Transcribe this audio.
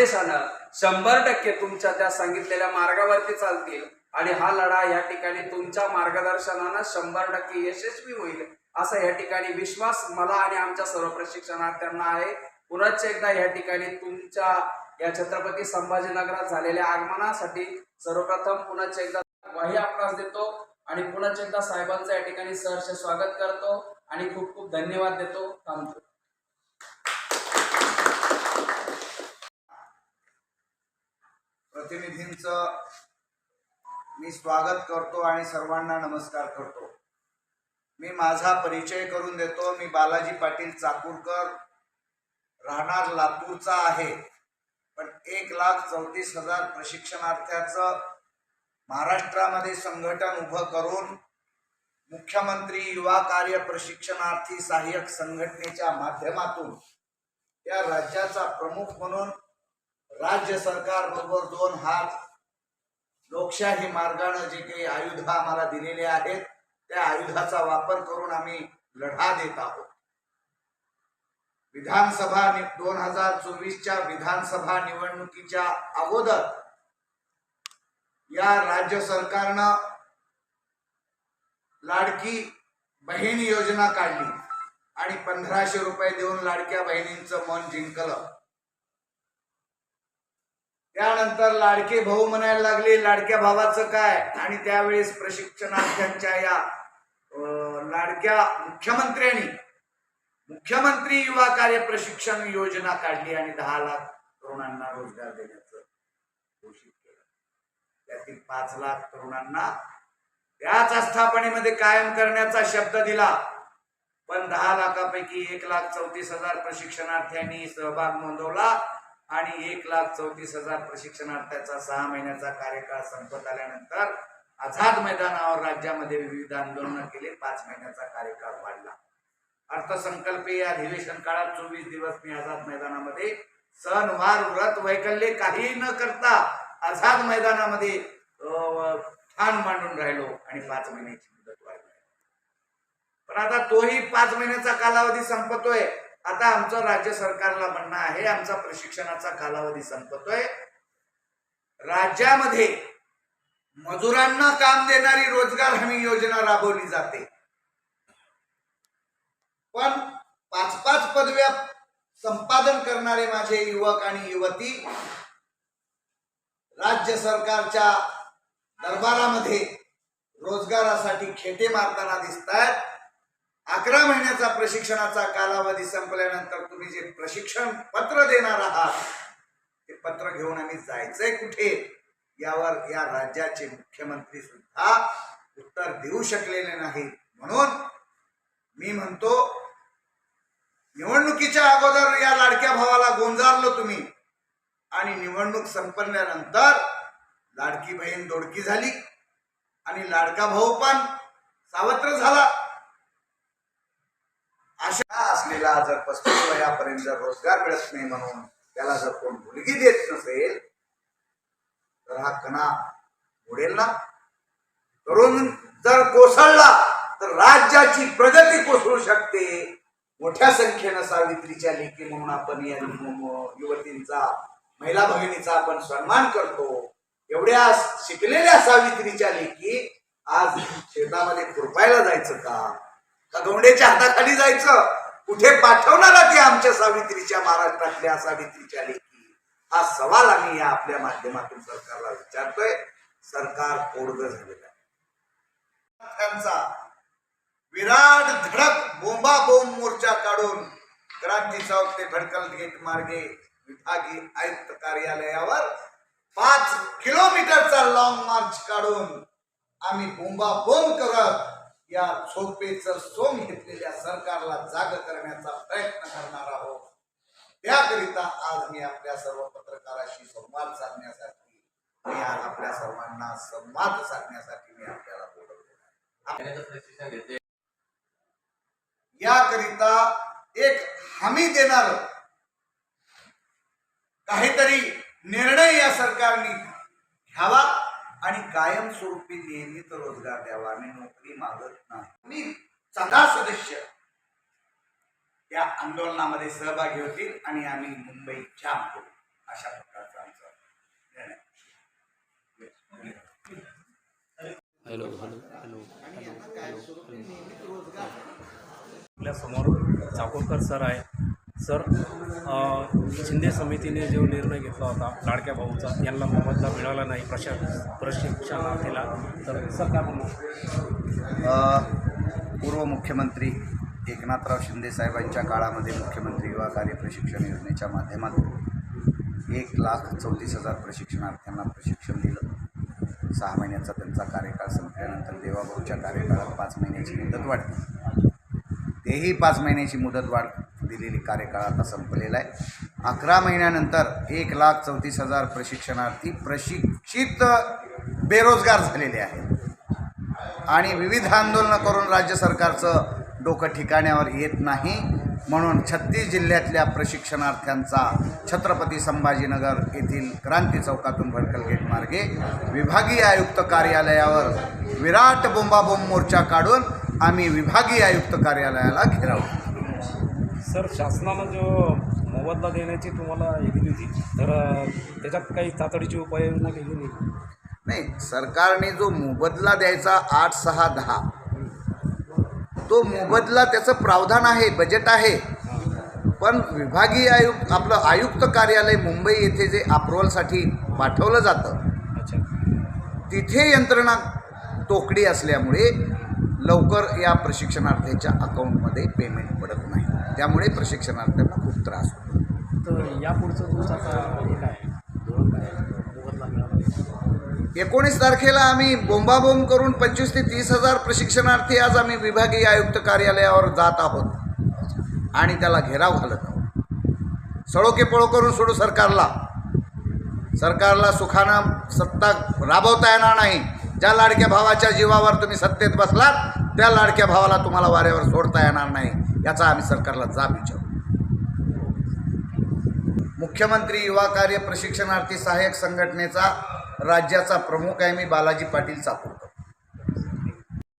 आदेशानं शंभर टक्के तुमच्या त्या सांगितलेल्या मार्गावरती चालतील आणि हा लढा या ठिकाणी तुमच्या मार्गदर्शनानं शंभर टक्के यशस्वी होईल असा या ठिकाणी विश्वास मला आणि आमच्या सर्व प्रशिक्षणार्थ्यांना आहे. पुनश्च एकदा या ठिकाणी तुमच्या या छत्रपती संभाजीनगरात झालेल्या आगमनासाठी सर्वप्रथम पुनश्च एकदा ग्वाही आपणास देतो आणि पुनश्च एकदा साहेबांचं या ठिकाणी सहर्ष स्वागत करतो आणि खूप खूप धन्यवाद देतो. थांबतो. प्रतिनिधींचं मी स्वागत करतो आणि सर्वांना नमस्कार करतो. मी माझा परिचय करून देतो. मी बालाजी पाटील चाकूरकर. राहणार लातूरचा आहे. पण एक लाख चौतीस हजार प्रशिक्षणार्थ्याचं महाराष्ट्रामध्ये संघटन उभं करून मुख्यमंत्री युवा कार्य प्रशिक्षणार्थी सहाय्यक संघटनेच्या माध्यमातून या राज्याचा प्रमुख म्हणून राज्य सरकार बरोबर दोन हात लोकशाही मार्गाने जे काही आयुध आम्हाला दिलेले आहेत त्या आयुधाचा वापर करून आम्ही लढा देत आहोत. विधानसभा दोन हजार चोवीसच्या विधानसभा निवडणुकीच्या अगोदर या राज्य सरकारनं लाडकी बहीण योजना काढली आणि पंधराशे रुपये देऊन लाडक्या बहिणींचं मन जिंकलं. त्यानंतर लाडके भाऊ म्हणायला लागले लाडक्या भावाचं काय? आणि त्यावेळेस प्रशिक्षणार्थ्यांच्या या लाडक्या मुख्यमंत्र्यांनी मुख्यमंत्री युवा कार्य प्रशिक्षण योजना काढली आणि दहा लाख तरुणांना रोजगार देण्याचं घोषित केलं. त्यातील पाच लाख तरुणांना त्याच आस्थापनेमध्ये कायम करण्याचा शब्द दिला. पण दहा लाखापैकी एक लाख चौतीस हजार प्रशिक्षणार्थ्यांनी सहभाग नोंदवला. आणि एक लाख चौतीस हजार प्रशिक्षणार्थ्याचा सहा महिन्याचा कार्यकाळ संपत आल्यानंतर आझाद मैदानावर राज्यामध्ये विविध आंदोलनं केले. पाच महिन्याचा कार्यकाळ वाढला. अर्थसंकल्पीय अधिवेशन काळात चोवीस दिवस मी आझाद मैदानामध्ये सणवार व्रत वैकल्य काही न करता आझाद मैदानामध्ये अं, ठाण मांडून राहिलो आणि पाच महिन्याची मुदत वाढली. पण आता तोही पाच महिन्याचा कालावधी संपतोय. आता आमचं राज्य सरकारला म्हणणं आहे आमचा प्रशिक्षणाचा कालावधी संपतोय. राज्यामध्ये मजुरांना काम देणारी रोजगार हमी योजना राबवली जाते. पण पाच पाच पदव्या संपादन करणारे माझे युवक आणि युवती राज्य सरकारच्या दरबारामध्ये रोजगारासाठी खेटे मारताना दिसत आहेत अकरा महिन्याचा प्रशिक्षणाचा कालावधी संपल्यानंतर तुम्ही जे प्रशिक्षण पत्र देणार आहात ते पत्र घेऊन आम्ही जायचंय कुठे? यावर या राज्याचे मुख्यमंत्री सुद्धा उत्तर देऊ शकलेले नाही म्हणून मी म्हणतो निवडणुकीच्या अगोदर या लाडक्या भावाला गोंजारलो तुम्ही आणि निवडणूक संपल्यानंतर लाडकी बहीण दोडकी झाली आणि लाडका भाऊ पण सावत्र झाला. अशा असलेला जर पस्तीस वयापर्यंत जर रोजगार मिळत नाही म्हणून त्याला जर कोण मुलगी देत नसेल तर हा कणा उडेल ना? तरुण जर कोसळला तर राज्याची प्रगती कोसळू शकते. मोठ्या संख्येनं सावित्रीच्या लेखी म्हणून आपण या युवतींचा महिला भगिनीचा आपण सन्मान करतो. एवढ्या शिकलेल्या सावित्रीच्या लेखी आज शेतामध्ये खुरपायला जायचं का? का हाताखाली जायचं. कुठे पाठवणार ते आमच्या सावित्रीच्या महाराष्ट्रातल्या सावित्रीच्या लेखी? हा सवाल आम्ही या आपल्या माध्यमातून सरकारला विचारतोय. सरकार कोडग झालेलं आहे. त्यांचा विराट धडक बोंबा बोंब मोर्चा काढून क्रांती चौक ते भडकल गेट मार्गे विभागीय आयुक्त कार्यालयावर पाच किलोमीटरचा लॉंग मार्च काढून आम्ही बोंबा बोंब करत या झोपेचं सोम घेतलेल्या सरकारला जाग करण्याचा प्रयत्न करणार आहोत. त्याकरिता आज मी आपल्या सर्व पत्रकाराशी संवाद साधण्यासाठी मी आज आपल्या सर्वांना संवाद साधण्यासाठी मी आपल्याला बोलवतो याकरिता एक हमी देणार काहीतरी निर्णय या सरकारने घ्यावा. आणि कायमस्वरूपी नियमित रोजगार द्यावा आम्ही नोकरी मागत नाही. मी सदा सदस्य या आंदोलनामध्ये सहभागी होतील आणि आम्ही मुंबई जाम करू अशा प्रकारचा आमचा निर्णय. आपल्यासमोर चाकोरकर सर आहे सर शिंदे समितीने जो निर्णय घेतला होता लाडक्या भाऊचा यांना मोबदला मिळाला नाही प्रशा प्रशिक्षणार्थीला तर सर काय म्हणू? पूर्व मुख्यमंत्री एकनाथराव शिंदे साहेबांच्या काळामध्ये मुख्यमंत्री युवा कार्य प्रशिक्षण योजनेच्या माध्यमातून एक लाख चौतीस हजार प्रशिक्षणार्थ्यांना प्रशिक्षण दिलं. सहा महिन्याचा त्यांचा कार्यकाळ संपल्यानंतर देवाभाऊच्या कार्यकाळात पाच महिन्याची मुदत वाढली तेही पाच महिन्याची मुदत वाढ दिलेली कार्यकाळ आता संपलेला आहे. अकरा महिन्यानंतर एक लाख चौतीस हजार प्रशिक्षणार्थी प्रशिक्षित बेरोजगार झालेले आहेत. आणि विविध आंदोलनं करून राज्य सरकारचं डोकं ठिकाण्यावर येत नाही. म्हणून छत्तीस जिल्ह्यातल्या प्रशिक्षणार्थ्यांचा छत्रपती संभाजीनगर येथील क्रांती चौकातून भडकल गेट मार्गे विभागीय आयुक्त कार्यालयावर विराट बोंबाबोंब मोर्चा काढून आम्ही विभागीय आयुक्त कार्यालयाला घेराव सर शासनानं जो मोबदला देण्याची तुम्हाला हे दिली होती तर त्याच्यात काही तातडीची उपाययोजना केली नाही? नाही सरकारने जो मोबदला द्यायचा आठ सहा दहा तो मोबदला त्याचं प्रावधान आहे बजेट आहे. पण विभागीय आयुक्त आपलं आयुक्त कार्यालय मुंबई येथे जे अप्रुव्हलसाठी पाठवलं जातं अच्छा. तिथे यंत्रणा तोकडी असल्यामुळे लवकर या प्रशिक्षणार्थ्यांच्या अकाउंटमध्ये पेमेंट पडत नाही. त्यामुळे प्रशिक्षणार्थ्यांना खूप त्रास होतो. तर यापुढचं तुमचं काय. एकोणीस तारखेला आम्ही बोंबाबोंब करून पंचवीस ते तीस हजार प्रशिक्षणार्थी आज आम्ही विभागीय आयुक्त कार्यालयावर जात आहोत. आणि त्याला घेराव घालत आहोत. सळोके पळो करून सोडू सरकारला. सरकारला सुखानं सत्ता राबवता येणार नाही. ज्या लाडक्या भावाच्या जीवावर तुम्ही सत्तेत बसलात त्या लाडक्या भावाला तुम्हाला वाऱ्यावर सोडता येणार नाही. याचा आम्ही सरकारला जाब विचारू. मुख्यमंत्री युवा कार्य प्रशिक्षणार्थी सहाय्यक संघटनेचा राज्याचा प्रमुख आहे मी बालाजी पाटील चापू